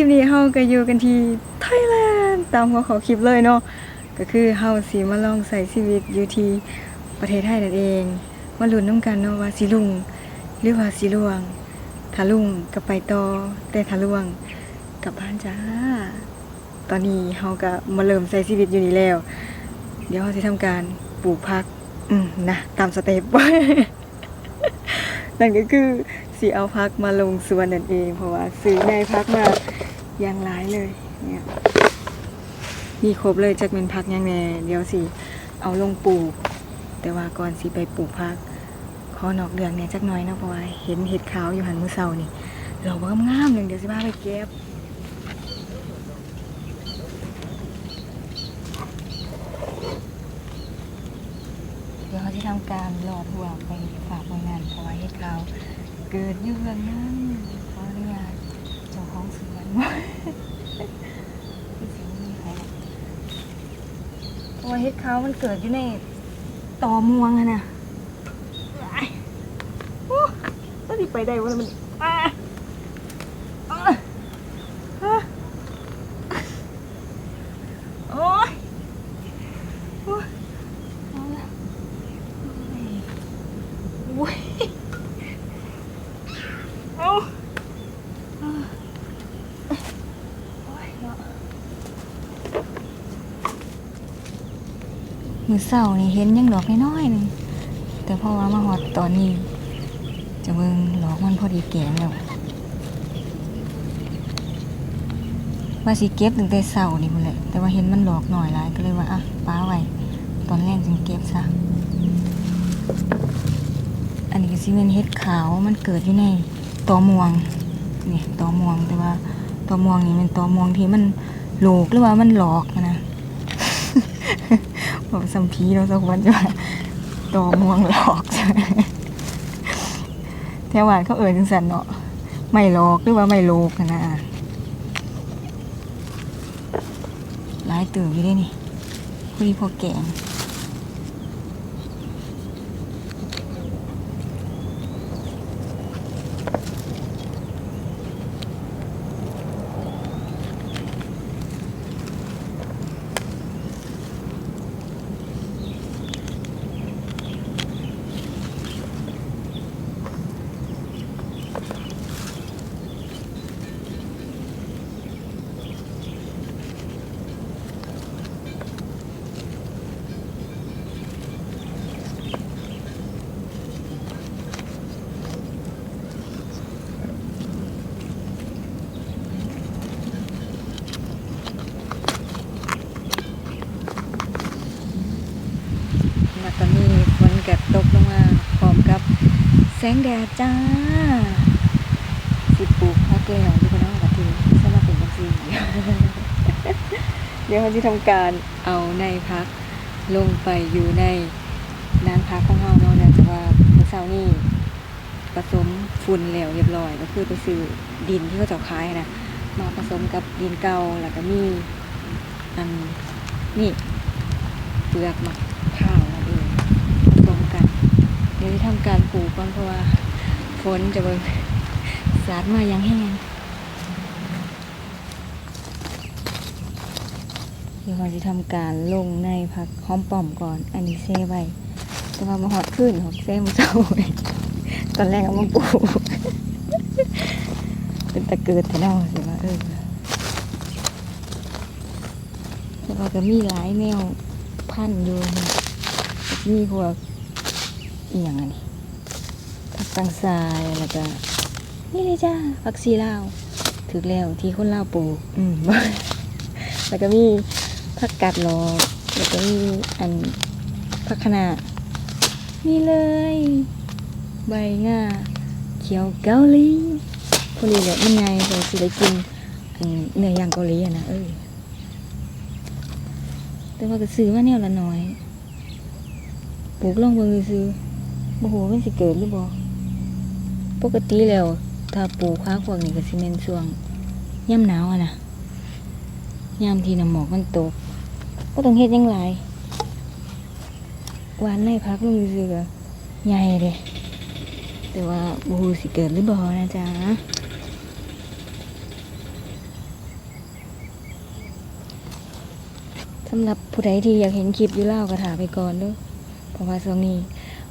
คลิปนี้เฮาก็อยู่กันที่ไทยแลนด์ตามหัวข้อคลิปเลยเนาะก็คือเฮาสิมาลองใส่ชีวิตอยู่ที่ประเทศไทยนั่นเอง มาลุ้นน้ำกันเนาะว่าสิลุงหรือว่าสิลวงถ้าลุงก็ไปต่อแต่ถ้าลวงกลับบ้านจ้า ตอนนี้เฮาก็มาเริ่มใส่ชีวิตอยู่นี่แล้ว เดี๋ยวเฮาสิทำการปลูกผักอืมนะตามสเต็ปนั่นก็คือสีเอาพักมาลงสวนนั่นเอง เพราะว่าซื้อในพักมา อย่างหลายเลยเนี่ยมีครบเลยจากเป็นพักย่างแน่เดี๋ยวสิเอาลงปลูก แต่ว่าก่อนสิไปปลูกพักขอนอกเรื่องเนี่ยจักหน่อยนะเพราะว่าเห็นเห็ดขาวอยู่หันมือเสานี่เราว่างามๆหนึ่งเดี๋ยวสิพาไปเก็บเดี๋ยวเขาจะทำการหลอดหัวไปฝากไว้นั่นเพราะว่าเห็ดขาวเกิดอยู่เรื่องนั้นขออนุญาตเจ้าของสวน ที่สิมีใครหรอกเพราะว่าเห็ดขาวมันเกิดอยู่ในต่อม่วงอะนะว้ายโอ้ต้องดิไปได้วะมันอะอะอะโอ้ยโอ้ยเอาละ อุ้ยเอาเอาโอ้ยเนาะ มือเศร้านี่เห็นยังดอกน้อยๆหนึงแต่พอว่ามาหอดตอนนี้ จะเบิ่งหลอกมันพอดีแก่แล้วว่าสิเก็บตั้งแต่เศร้านี่พุ่นแหละแต่ว่าเห็นมันหลอกหน่อยหลายก็เลยว่าอะป้าไว้ตอนแรกจึงเก็บซะอันนี้ก็สิเป็นเห็ดขาวมันเกิดอยู่ในตอม่วงนี่ตอม่วงแต่ว่าตอม่วงนี่เป็นตอม่วงที่มันโหลกหรือว่ามันหลอกนะ บอกสัมพีเราสักวันจะว่าตอม่วงหลอกใช่ไหมแถวหวานเขาเอ่ยจังสันเนาะไม่หลอกหรือว่าไม่โลกอะนะหลายตื่นอยู่ได้นี่คุยพอแกง มาตอนนี้ฝนก็ตกลงมาพร้อมกับแส งแดดจ้า สิปลูกพักแล้วอยู่กันเนาะบัดทีสำหรับเป็นจังซี่เดี๋ยวเขาจะทำการเอาในพักลงไปอยู่ในน้ำพักของเฮาเนาะเนื่องจากว่าเมื่อเช้านี้ผสมฝุ่นแล้วเรียบร้อย ก็คือไปซื้อดินที่เขาเจะขายนะมาผสมกับดินเก่าแล้วก็มีอันนี่เปลือกมะพร้าวนั่นเองผสมกัน เดี๋ยวจะทำการปลูกก่อนเพราะว่าฝนจะเบิ่งสาดมาย่างแห้งเดี๋ยวเราจะทำการลงในผักหอมป่อมก่อน อันนี้เซไว้แต่ว่ามาหอดขึ้นหอดเซมาเจ้าตอนแรกเอามาปลูกเป็นตะเกิดแต่เน่าสิว่าเออแต่ว่าก็มีหลายแนวพันอยู่มีพว อหย่างอันนี้ผักกังทรายแล้วก็นี่เลยจ้าผักซีลาวถึกแล้วที่คนลาวปลูกอืมแล้วก็มีผักกัดหลอกแล้วก็มีอันผักคะน้านี่เลย ใบง่าเขียวเกาหลีคนนี้แหละมันไงเราสิได้กินอันเนื้อย่างเกาหลีอะนะเออแต่ว่าก็ซื้อมาแนวละน้อยปลูกลองเบิ่งซื้อ โอ้โหมันสิเกิดหรือบ่ปกติแล้ว ถ้าปลูกว้าพวกนี้ก็สิเมนช่วงย่ำหนาวอะนะย่ำที่น้ำหมอกมันตก ก็ต้องเฮ็ดยังไงวานในพักมันรู้สึกใหญ่เลย แต่ว่าโอ้โหสิเกิดหรือบ่นะจ๊ะสำหรับผู้ใดที่อยากเห็นคลิปยูเล่ากระถาไปก่อนด้วยเพราะว่าช่วงนี้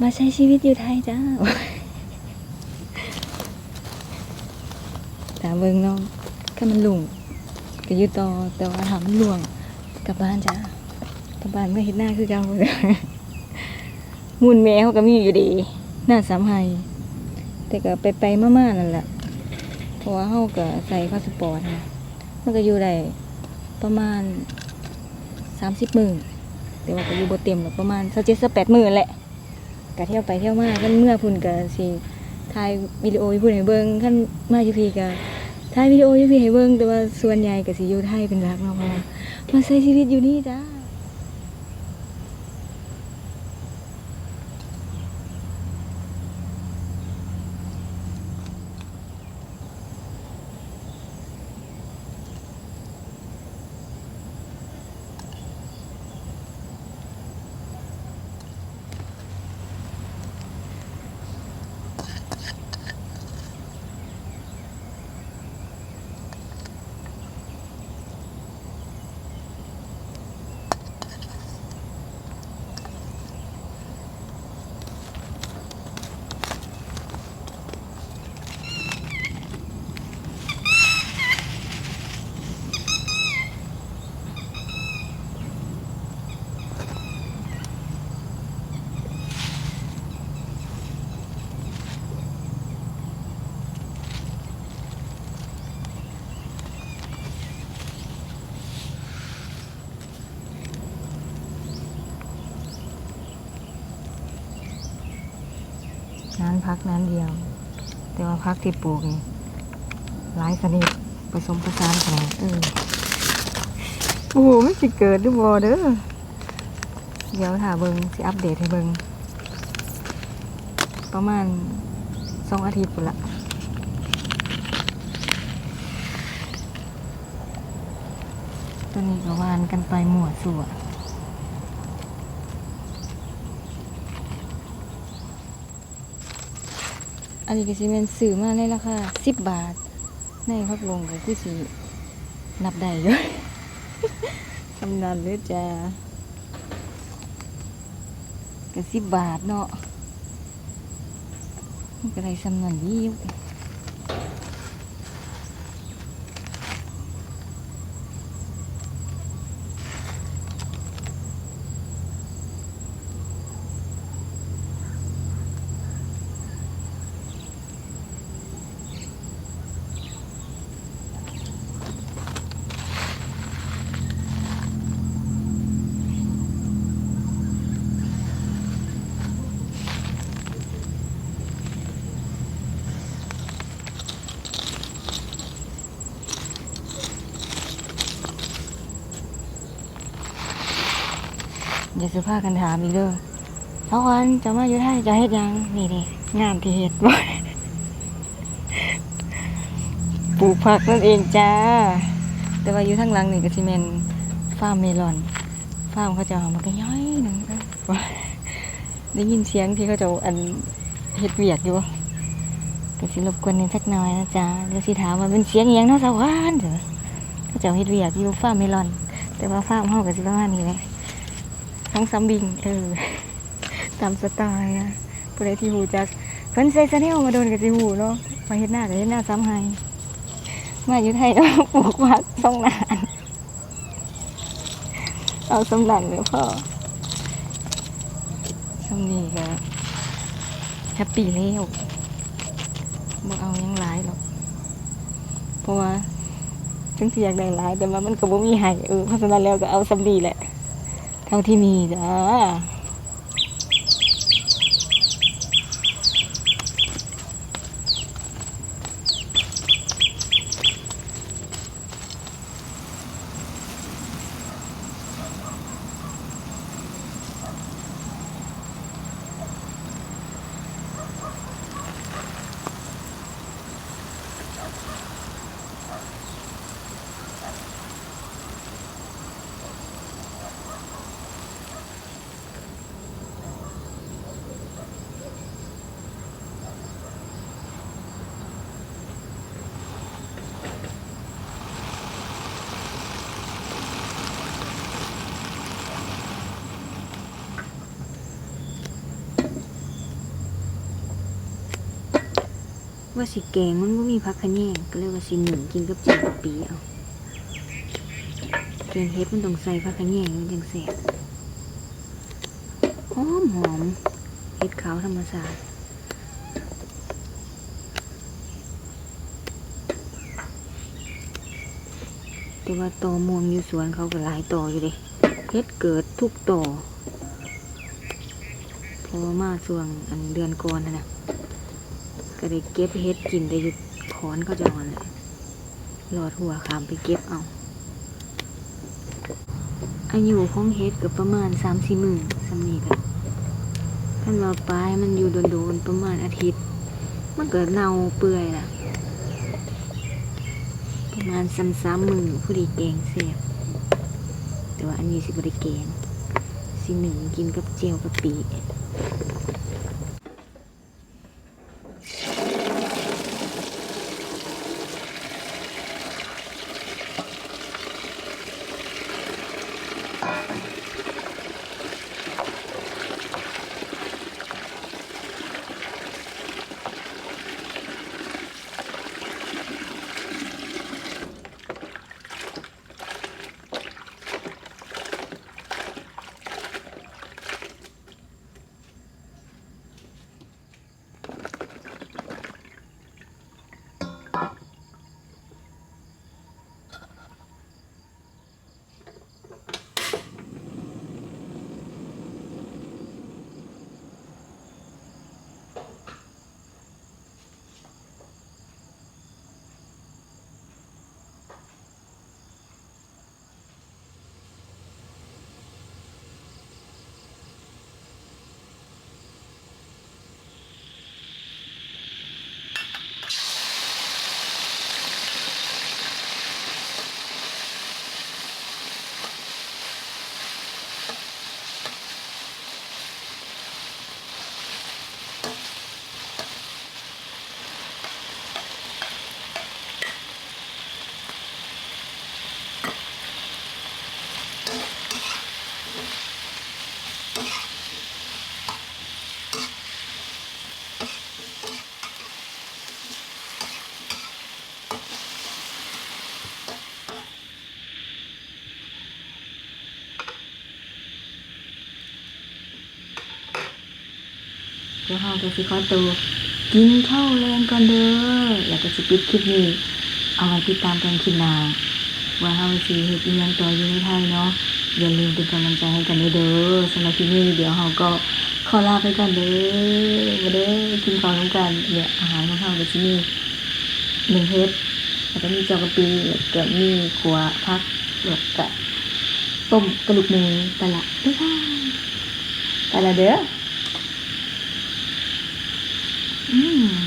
มาใช้ชีวิตอยู่ไทยจ้าถามเบิ่งนาะถ้ามันหลุงก็อยู่ต่อแต่ว่าถามมันหลวงกลับบ้านจ้ากลับบ้านเมื่อเห็นหน้าคือเก่ามุนแมวก็มีอยู่ดี หน้าสามไฮแต่ก็ไปไปมาๆนั่นแหละเพราะว่าเฮาก็ใส่พาสปอร์ตนะมันก็อยู่ได้ประมาณสามสิบหมื่นแต่ว่าก็อยู่บ่เต็มหรอกประมาณสักเจ็ดสักแปดหมื่นแหละ ก็เที่ยวไปเที่ยวมาขั้นเมื่อพุ่นก็สิถ่ายวิดีโอพุ่นให้เบิ่งขั้นมาอยู่พี่ก็ถ่ายวิดีโออยู่พี่ให้เบิ่งแต่ว่าส่วนใหญ่ก็สิอยู่ไทยเป็นหลักเนาะเพราะว่ามาใช้ชีวิตอยู่นี่จ้า นั้น พักนั้นเดียว แต่ว่าพักที่ปลูกนี่หลายสนิทผสมผสานกันเออโอ้โหมันสิเกิดด้วยบอเด้อเดี๋ยวถ้าเบิงสิอัปเดตให้เบิงประมาณสองอาทิตย์ปุ่นละตัวนี้ก็วานกันไปหมวดสัว อันนี้ก็สิเป็นสื่อมาในราคาสิบบาท ในพักลงก็คือสีนับได้ด้วยสำนันเลยจ้าก็สิบบาทเนาะก็ได้สำนันดีอยู่ สือผ้ากันถามอีกเด้อสาววันจะมาอยู่ไทยจะเฮ็ดหยังนี่นี่งานที่เฮ็ดบ่ปลูกผักนั่นเองจ้า แต่ว่าอยู่ทางหลังนี่ก็สิแม่นฟาร์มเมลอน ฟาร์มเขาจะเอามันก็ย้อยหนึงว่าได้ยินเสียงที่เขาจะอันเฮ็ดเวียกอยู่ก็สิรบกวนนิดสักหน่อยนะจ๊ะเดี๋ยวสิถามว่าเป็นเสียงยังเนาะสาวานเด้อเขาจะเอาเฮ็ดเวียกอยู่ฟาร์มเมลอน แต่ว่าฟาร์มเฮาก็สิประมาณนี้แหละ ทั้งซัมบิง เออ ตามสไตล์นะผู้ใดที่หูจักเพิ่นใส่ซะแนลมาโดนก็สิหูเนาะมาเฮ็ดหน้าก็เฮ็ดหน้าซ้ำให้มาอยู่ไทยเอาปลูกผักต้องนาน เอาสำหรับเลยพ่อสำนีก็แฮปปี้แล้วบ่เอายังหลายหรอกเพราะว่าถึงสิอยากได้หลาย แต่ว่ามันก็บ่มีให้เออเพราะฉะนั้นแล้วก็เอาสำนีแหละ เท่าที่มีจ้า ว่าสิแกงมันบ่มีผักขะแยงก็เลยว่าสิหนึ่งกินกับจีบปีเอาแกงเฮ็ดมันต้องใส่ผักขะแยงมันจังแซ่บหอมหอมเฮ็ดขาวธรรมชาติแต่ว่าตอม่วงอยู่สวนเขาก็หลายตออยู่เด้เฮ็ดเกิดทุกตอพอมาช่วงอันเดือนก่อนนั่นน่ะ ก็ได้เก็บเฮ็ดกินได้อยู่ขอนเขาจะอ่อนแหละหลอดหัวขามไปเก็บเอา อายุของเฮ็ดก็ประมาณสามสี่หมื้อสำนีกันท่านว่าปลายมันอยู่โดนๆประมาณอาทิตย์ มันก็เน่าเปื่อยล่ะ ประมาณสามสามหมือผู้ดีแกงเสียบแต่ว่าอันนี้สิบริแกงสิหนึ่งกินกับเจียวกับปี เดี๋ยวเราจะสิขอตัวกินข้าวแรงก่อนเด้อแล้วก็สิปิดคลิปนี้เอาไว้ติดตามกันคลิปหน้าว่าเฮาสิเฮ็ดอีหยังต่ออยู่ในไทยเนาะอย่าลืมเป็นกำลังใจให้กันด้วยเด้อสำหรับคลิปนี้เดี๋ยวเฮาก็ขอลาไปก่อนเด้อมาเด้อกินข้าวน้ำกันเนี่ยอาหารของเฮาก็สิมีหนึ่งเฮ็ดแล้วก็มีจ้ากะปิแล้วก็มีขัวผักแล้วก็ต้มกระดูกหมูไปละบ๊ายบายไปละเด้อ อืม